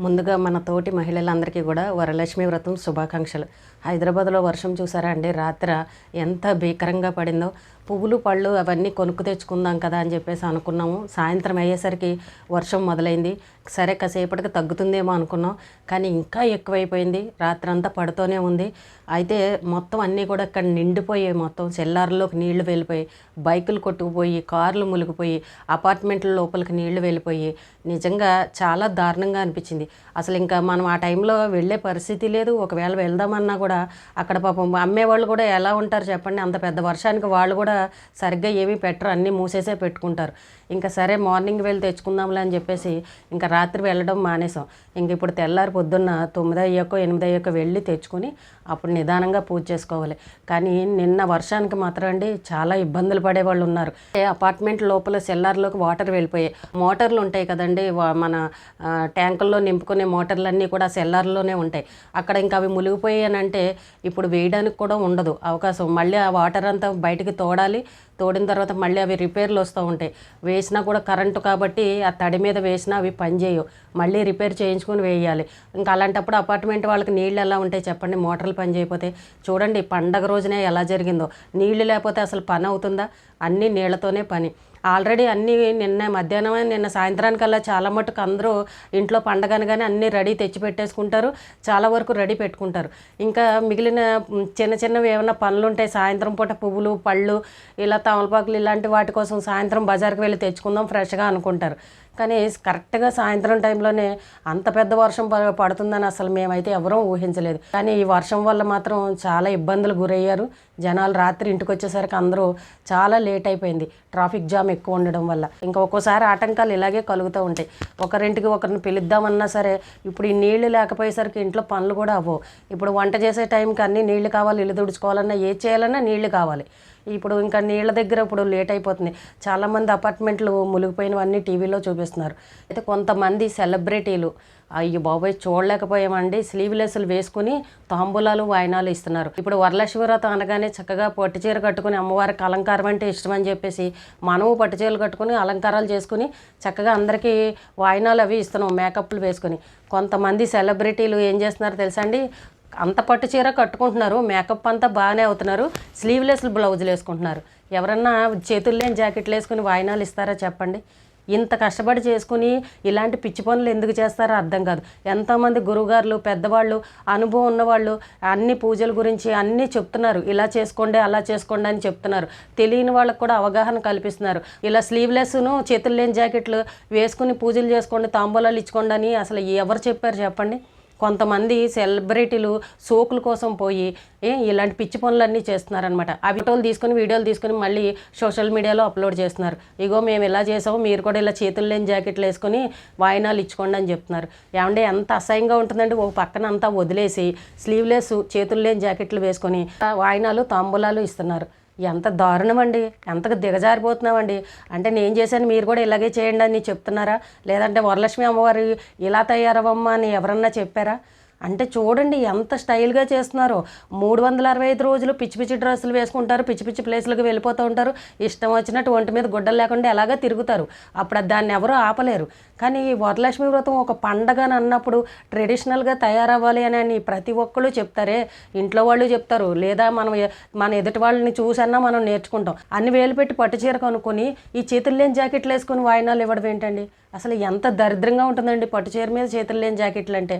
ముందుగా మన తోటి మహిళలందరికీ కూడా వరలక్ష్మి వ్రతం శుభాకాంక్షలు. హైదరాబాద్లో వర్షం చూసారా అండి? రాత్రి ఎంత భీకరంగా పడిందో పువ్వులు పళ్ళు అవన్నీ కొనుక్కు తెచ్చుకుందాం కదా అని చెప్పేసి అనుకున్నాము. సాయంత్రం అయ్యేసరికి వర్షం మొదలైంది. సరే కాసేపటికి తగ్గుతుందేమో అనుకున్నాం. కానీ ఇంకా ఎక్కువైపోయింది. రాత్రంతా పడుతూనే ఉంది. అయితే మొత్తం అన్నీ కూడా ఇక్కడ నిండిపోయాయి. మొత్తం సెల్లార్లోకి నీళ్ళు వెళ్ళిపోయి బైకులు కొట్టుకుపోయి కార్లు మునిగిపోయి అపార్ట్మెంట్ల లోపలికి నీళ్ళు వెళ్ళిపోయి. నిజంగా చాలా దారుణంగా అనిపించింది. అసలు ఇంకా మనం ఆ టైంలో వెళ్ళే పరిస్థితి లేదు. ఒకవేళ వెళ్దామన్నా కూడా అక్కడ పాపం అమ్మేవాళ్ళు కూడా ఎలా ఉంటారు చెప్పండి? అంత పెద్ద వర్షానికి వాళ్ళు కూడా సరిగ్గా ఏమీ పెట్టరు అన్నీ మూసేసే పెట్టుకుంటారు. ఇంకా సరే మార్నింగ్ వెళ్ళి తెచ్చుకుందాంలే అని చెప్పేసి ఇంకా రాత్రి వెళ్ళడం మానేసాం. ఇంక ఇప్పుడు తెల్లారి పొద్దున్న తొమ్మిది అయ్యాకో ఎనిమిది అయ్యాకో వెళ్ళి తెచ్చుకొని అప్పుడు నిదానంగా పూజ చేసుకోవాలి. కానీ నిన్న వర్షానికి మాత్రం అండి చాలా ఇబ్బందులు పడే వాళ్ళు ఉన్నారు అపార్ట్మెంట్ లోపల సెల్లార్లోకి వాటర్ వెళ్ళిపోయాయి. మోటార్లు ఉంటాయి కదండి మన ట్యాంకుల్లో నింపుకునే మోటార్లన్నీ కూడా సెల్లార్లోనే ఉంటాయి. అక్కడ ఇంకా అవి మునిగిపోయాయి అని అంటే ఇప్పుడు వేయడానికి కూడా ఉండదు అవకాశం. మళ్ళీ ఆ వాటర్ అంతా బయటికి తోడాలి. తోడిన తర్వాత మళ్ళీ అవి రిపేర్లు వస్తూ ఉంటాయి. వేసినా కూడా కరెంటు కాబట్టి ఆ తడి మీద వేసినా అవి పనిచేయవు మళ్ళీ రిపేర్ చేయించుకొని వేయాలి. ఇంకా అలాంటప్పుడు అపార్ట్మెంట్ వాళ్ళకి నీళ్ళు ఎలా ఉంటాయి చెప్పండి. మోటార్లు పని చేయకపోతే. చూడండి పండగ రోజునే ఎలా జరిగిందో. నీళ్ళు లేకపోతే అసలు పని అవుతుందా? అన్నీ నీళ్ళతోనే పని. ఆల్రెడీ అన్నీ నిన్న మధ్యాహ్నం నిన్న సాయంత్రానికల్లా చాలా మటుకు అందరూ ఇంట్లో పండగ అనగానే అన్నీ రెడీ తెచ్చి పెట్టేసుకుంటారు. చాలా వరకు రెడీ పెట్టుకుంటారు. ఇంకా మిగిలిన చిన్న చిన్నవి ఏమైనా పనులు ఉంటాయి సాయంత్రం పూట పువ్వులు పళ్ళు ఇలా తమలపాకులు ఇలాంటి వాటి కోసం సాయంత్రం బజార్కి వెళ్ళి తెచ్చుకుందాం ఫ్రెష్గా అనుకుంటారు. కానీ కరెక్ట్గా సాయంత్రం టైంలోనే అంత పెద్ద వర్షం ప- పడుతుందని అసలు మేమైతే ఎవరూ ఊహించలేదు. కానీ ఈ వర్షం వల్ల మాత్రం చాలా ఇబ్బందులు గురయ్యారు. జనాలు రాత్రి ఇంటికి వచ్చేసరికి అందరూ చాలా లేట్ అయిపోయింది ట్రాఫిక్ జామ్ ఎక్కువ ఉండడం వల్ల. ఇంకా ఒక్కోసారి ఆటంకాలు ఇలాగే కలుగుతూ ఉంటాయి. ఒకరింటికి ఒకరిని పిలుద్దామన్నా సరే ఇప్పుడు ఈ నీళ్ళు లేకపోయేసరికి ఇంట్లో పనులు కూడా అవ్వవు. ఇప్పుడు వంట చేసే టైంకి అన్ని నీళ్ళు కావాలి ఇల్లు తుడుచుకోవాలన్నా ఏ చేయాలన్నా నీళ్ళు కావాలి. ఇప్పుడు ఇంకా నీళ్ళ దగ్గర ఇప్పుడు లేట్ అయిపోతుంది. చాలామంది అపార్ట్మెంట్లు మునిగిపోయినవన్నీ టీవీలో చూపిస్తున్నారు. అయితే కొంతమంది సెలబ్రిటీలు అయ్యి బాబోయ్ చూడలేకపోయామండి. స్లీవ్లెస్లు వేసుకుని తాంబూలాలు వాయినాలు ఇస్తున్నారు. ఇప్పుడు వరలక్ష్మి వ్రతం అనగానే చక్కగా పట్టు చీర కట్టుకుని అమ్మవారికి అలంకారం అంటే ఇష్టం అని చెప్పేసి మనము పట్టు చీరలు కట్టుకుని అలంకారాలు చేసుకుని చక్కగా అందరికీ వాయినాలు అవి ఇస్తున్నాం మేకప్లు వేసుకుని. కొంతమంది సెలబ్రిటీలు ఏం చేస్తున్నారు తెలుసా అండి? అంత పట్టు చీర కట్టుకుంటున్నారు మేకప్ అంతా బాగానే అవుతున్నారు స్లీవ్లెస్ బ్లౌజులు వేసుకుంటున్నారు. ఎవరన్నా చేతులు లేని జాకెట్లు వేసుకుని వాయినాలు ఇస్తారా చెప్పండి? ఇంత కష్టపడి చేసుకుని ఇలాంటి పిచ్చి పనులు ఎందుకు చేస్తారో అర్థం కాదు. ఎంతోమంది గురువుగారులు పెద్దవాళ్ళు అనుభవం ఉన్నవాళ్ళు అన్ని పూజల గురించి అన్నీ చెప్తున్నారు. ఇలా చేసుకోండి అలా చేసుకోండి అని చెప్తున్నారు. తెలియని వాళ్ళకు కూడా అవగాహన కల్పిస్తున్నారు. ఇలా స్లీవ్లెస్ను చేతులు లేని జాకెట్లు వేసుకుని పూజలు చేసుకోండి తాంబూలాలు ఇచ్చుకోండి అని అసలు ఎవరు చెప్పారు చెప్పండి? కొంతమంది సెలబ్రిటీలు సోకుల కోసం పోయి ఏ ఇలాంటి పిచ్చి పనులన్నీ చేస్తున్నారనమాట ఆ ఫోటోలు తీసుకుని వీడియోలు తీసుకుని మళ్ళీ సోషల్ మీడియాలో అప్లోడ్ చేస్తున్నారు. ఇగో మేము ఇలా చేసాము మీరు కూడా ఇలా చేతులు లేని జాకెట్లు వేసుకొని వాయినాలు ఇచ్చుకోండి అని చెప్తున్నారు. ఏమంటే ఎంత అసహ్యంగా ఉంటుందండి ఒక పక్కన అంతా వదిలేసి స్లీవ్లెస్ చేతులు లేని జాకెట్లు వేసుకొని వాయినాలు తాంబూలాలు ఇస్తున్నారు. ఎంత దారుణం అండి ఎంతగా దిగజారిపోతున్నామండి. అంటే నేను చేశాను మీరు కూడా ఇలాగే చేయండి అని చెప్తున్నారా? లేదంటే వరలక్ష్మి అమ్మవారు ఇలా తయారవమ్మా అని ఎవరన్నా చెప్పారా? అంటే చూడండి ఎంత స్టైల్గా చేస్తున్నారో. మూడు వందల అరవై ఐదు రోజులు పిచ్చి పిచ్చి డ్రెస్సులు వేసుకుంటారు పిచ్చి పిచ్చి ప్లేస్లకు వెళ్ళిపోతూ ఉంటారు. ఇష్టం వచ్చినట్టు ఒంటి మీద గుడ్డలు లేకుండా ఎలాగ తిరుగుతారు. అప్పుడు దాన్ని ఎవరూ ఆపలేరు. కానీ ఈ వరలక్ష్మి వ్రతం ఒక పండగ అని అన్నప్పుడు ట్రెడిషనల్గా తయారవ్వాలి అని అని ప్రతి ఒక్కళ్ళు చెప్తారే. ఇంట్లో వాళ్ళు చెప్తారు. లేదా మనం మన ఎదుటి వాళ్ళని చూసన్నా మనం నేర్చుకుంటాం. అన్ని వేలు పెట్టి పట్టు చీర కొనుక్కొని ఈ చేతులు లేని జాకెట్లు వేసుకొని వాయినాలు ఇవ్వడం ఏంటండి అసలు ఎంత దరిద్రంగా ఉంటుందండి పట్టు చీర మీద చేతులు లేని జాకెట్లు అంటే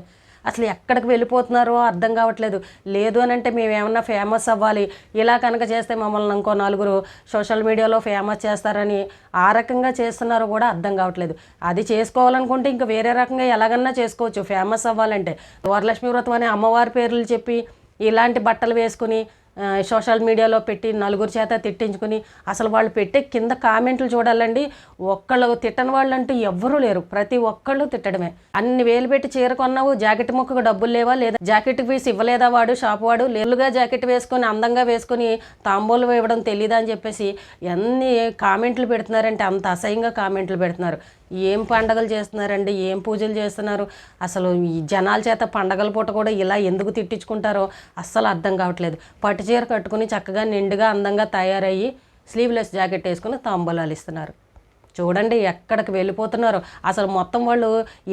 అసలు ఎక్కడికి వెళ్ళిపోతున్నారో అర్థం కావట్లేదు. లేదు అని అంటే మేము ఏమన్నా ఫేమస్ అవ్వాలి. ఇలా కనుక చేస్తే మమ్మల్ని ఇంకో నలుగురు సోషల్ మీడియాలో ఫేమస్ చేస్తారని ఆ రకంగా చేస్తున్నారో కూడా అర్థం కావట్లేదు. అది చేసుకోవాలనుకుంటే ఇంకా వేరే రకంగా ఎలాగన్నా చేసుకోవచ్చు. ఫేమస్ అవ్వాలంటే. వరలక్ష్మి వ్రతం అనే అమ్మవారి పేర్లు చెప్పి ఇలాంటి బట్టలు వేసుకుని సోషల్ మీడియాలో పెట్టి నలుగురు చేత తిట్టించుకుని అసలు వాళ్ళు పెట్టే కింద కామెంట్లు చూడాలండి. ఒక్కళ్ళు తిట్టని వాళ్ళు అంటూ ఎవ్వరూ లేరు. ప్రతి ఒక్కళ్ళు తిట్టడమే. అన్ని వేలు పెట్టి చీర కొన్నావు జాకెట్ ముక్కకు డబ్బులు లేవా లేదా? జాకెట్ పీస్ ఇవ్వలేదా వాడు షాప్ వాడు? లేలుగా జాకెట్ వేసుకొని అందంగా వేసుకొని తాంబూలు ఇవ్వడం తెలీదా అని చెప్పేసి ఎన్ని కామెంట్లు పెడుతున్నారంటే అంత అసహ్యంగా కామెంట్లు పెడుతున్నారు. ఏం పండగలు చేస్తున్నారండి? ఏం పూజలు చేస్తున్నారు? అసలు ఈ జనాల చేత పండగల పూట కూడా ఇలా ఎందుకు తిట్టించుకుంటారో అస్సలు అర్థం కావట్లేదు. పట్టు చీర కట్టుకుని చక్కగా నిండుగా అందంగా తయారయ్యి స్లీవ్లెస్ జాకెట్ వేసుకుని తాంబూలాలు ఇస్తున్నారు. చూడండి ఎక్కడికి వెళ్ళిపోతున్నారు. అసలు మొత్తం వాళ్ళు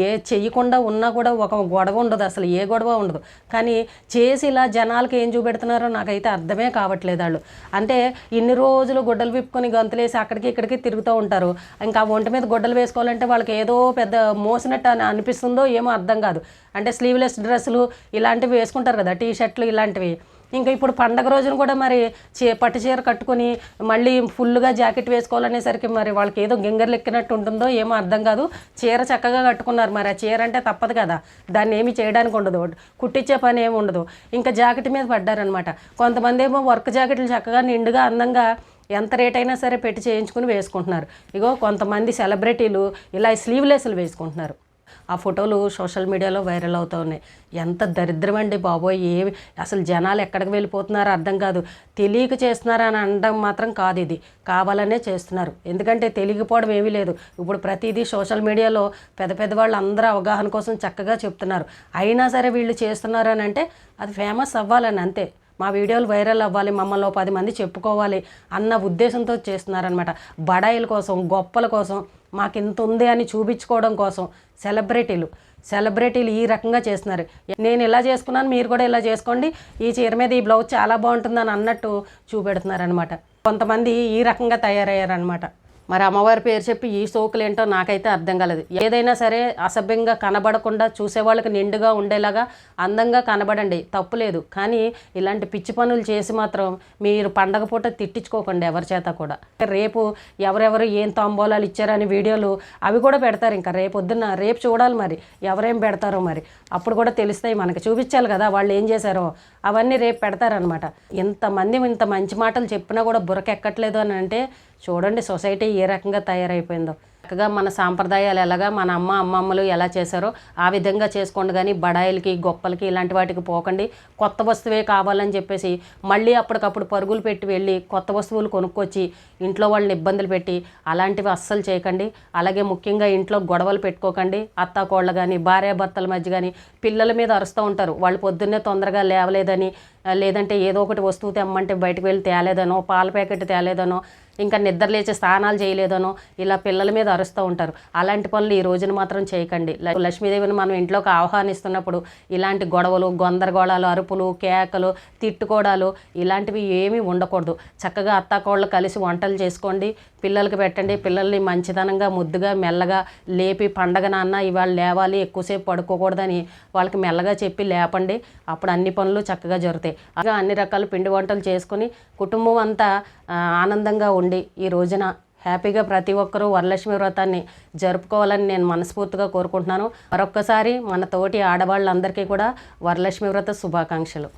ఏ చెయ్యకుండా ఉన్నా కూడా ఒక గొడవ ఉండదు. అసలు ఏ గొడవ ఉండదు. కానీ చేసి ఇలా జనాలకి ఏం చూపెడుతున్నారో నాకైతే అర్థమే కావట్లేదు వాళ్ళు. అంటే ఇన్ని రోజులు గుడ్డలు విప్పుకొని గంతులేసి అక్కడికి ఇక్కడికి తిరుగుతూ ఉంటారు. ఇంకా ఒంటి మీద గుడ్డలు వేసుకోవాలంటే వాళ్ళకి ఏదో పెద్ద మోసినట్టు అని అనిపిస్తుందో ఏమో అర్థం కాదు. అంటే స్లీవ్లెస్ డ్రెస్సులు ఇలాంటివి వేసుకుంటారు కదా టీ షర్ట్లు ఇలాంటివి. ఇంకా ఇప్పుడు పండగ రోజున కూడా మరి చే పట్టు చీర కట్టుకొని మళ్ళీ ఫుల్గా జాకెట్ వేసుకోవాలనేసరికి మరి వాళ్ళకి ఏదో గింగర్లు ఎక్కినట్టు ఉంటుందో ఏమో అర్థం కాదు. చీర చక్కగా కట్టుకున్నారు మరి. ఆ చీర అంటే తప్పదు కదా. దాన్ని ఏమి చేయడానికి ఉండదు. కుట్టించే పని ఏమి ఉండదు. ఇంకా జాకెట్ మీద పడ్డారనమాట కొంతమంది ఏమో వర్క్ జాకెట్లు చక్కగా నిండుగా అందంగా ఎంత రేట్ అయినా సరే పెట్టి చేయించుకుని వేసుకుంటున్నారు. ఇగో కొంతమంది సెలబ్రిటీలు ఇలా స్లీవ్లెస్లు వేసుకుంటున్నారు. ఆ ఫోటోలు సోషల్ మీడియాలో వైరల్ అవుతూ ఉన్నాయి. ఎంత దరిద్రం అండి బాబోయ్ ఏమి? అసలు జనాలు ఎక్కడికి వెళ్ళిపోతున్నారో అర్థం కాదు. తెలియక చేస్తున్నారని అనడం మాత్రం కాదు ఇది. కావాలనే చేస్తున్నారు. ఎందుకంటే తెలియకపోవడం ఏమీ లేదు. ఇప్పుడు ప్రతిదీ సోషల్ మీడియాలో పెద్ద పెద్ద వాళ్ళు అందరూ అవగాహన కోసం చక్కగా చెప్తున్నారు. అయినా సరే వీళ్ళు చేస్తున్నారు అని అంటే అది ఫేమస్ అవ్వాలని అంతే. మా వీడియోలు వైరల్ అవ్వాలి మమ్మల్ని పది మంది చెప్పుకోవాలి అన్న ఉద్దేశంతో చేస్తున్నారనమాట బడాయిల కోసం గొప్పల కోసం మాకు ఇంత ఉంది అని చూపించుకోవడం కోసం సెలబ్రిటీలు. సెలబ్రిటీలు ఈ రకంగా చేస్తున్నారు. నేను ఇలా చేసుకున్నాను మీరు కూడా ఇలా చేసుకోండి. ఈ చీర మీద ఈ బ్లౌజ్ చాలా బాగుంటుందని అన్నట్టు చూపెడుతున్నారనమాట కొంతమంది ఈ రకంగా తయారయ్యారనమాట మరి అమ్మవారి పేరు చెప్పి ఈ సోకులు ఏంటో నాకైతే అర్థం కాలేదు. ఏదైనా సరే అసభ్యంగా కనబడకుండా చూసేవాళ్ళకి నిండుగా ఉండేలాగా అందంగా కనబడండి. తప్పులేదు కానీ ఇలాంటి పిచ్చి పనులు చేసి మాత్రం మీరు పండగ పూట తిట్టించుకోకండి ఎవరి చేత కూడా. రేపు ఎవరెవరు ఏం తాంబూలాలు ఇచ్చారని వీడియోలు అవి కూడా పెడతారు ఇంకా. రేపు పొద్దున్న రేపు చూడాలి మరి. ఎవరేం పెడతారో మరి. అప్పుడు కూడా తెలుస్తాయి మనకి. చూపించాలి కదా వాళ్ళు ఏం చేశారో. అవన్నీ రేపు పెడతారనమాట ఇంతమంది ఇంత మంచి మాటలు చెప్పినా కూడా బురకెక్కట్లేదు అని అంటే చూడండి సొసైటీ ఏ రకంగా తయారైపోయిందో. చక్కగా మన సాంప్రదాయాలు ఎలాగా మన అమ్మ అమ్మమ్మలు ఎలా చేశారో ఆ విధంగా చేసుకోండి కానీ బడాయిలకి గొప్పలకి ఇలాంటి వాటికి పోకండి. కొత్త వస్తువే కావాలని చెప్పేసి మళ్ళీ అప్పటికప్పుడు పరుగులు పెట్టి వెళ్ళి కొత్త వస్తువులు కొనుక్కొచ్చి ఇంట్లో వాళ్ళని ఇబ్బందులు పెట్టి అలాంటివి అస్సలు చేయకండి. అలాగే ముఖ్యంగా ఇంట్లో గొడవలు పెట్టుకోకండి. అత్త కోళ్ళ కానీ భార్యాభర్తల మధ్య కానీ పిల్లల మీద అరుస్తూ ఉంటారు. వాళ్ళు పొద్దున్నే తొందరగా లేవలేదని లేదంటే ఏదో ఒకటి వస్తువు తెమ్మంటే బయటకు వెళ్ళి తేలేదనో పాల ప్యాకెట్ తేలేదనో ఇంకా నిద్ర లేచి స్నానాలు చేయలేదనో ఇలా పిల్లల మీద అరుస్తూ ఉంటారు. అలాంటి పనులు ఈ రోజున మాత్రం చేయకండి. లక్ష్మీదేవిని మనం ఇంట్లోకి ఆహ్వానిస్తున్నప్పుడు ఇలాంటి గొడవలు గందరగోళాలు అరుపులు కేకలు తిట్టుకోవడాలు ఇలాంటివి ఏమీ ఉండకూడదు. చక్కగా అత్తాకోళ్ళు కలిసి వంటలు చేసుకోండి పిల్లలకి పెట్టండి. పిల్లల్ని మంచితనంగా ముద్దుగా మెల్లగా లేపి పండగ నాన్న ఇవాళ లేవాలి ఎక్కువసేపు పడుకోకూడదని వాళ్ళకి మెల్లగా చెప్పి లేపండి. అప్పుడు అన్ని పనులు చక్కగా జరుగుతాయి. అలాగే అన్ని రకాల పిండి వంటలు చేసుకుని కుటుంబం అంతా ఆనందంగా ఉండి ఈ రోజున హ్యాపీగా ప్రతి ఒక్కరూ వరలక్ష్మి వ్రతాన్ని జరుపుకోవాలని నేను మనస్ఫూర్తిగా కోరుకుంటున్నాను. మరొక్కసారి మన తోటి ఆడవాళ్ళందరికీ కూడా వరలక్ష్మి వ్రత శుభాకాంక్షలు.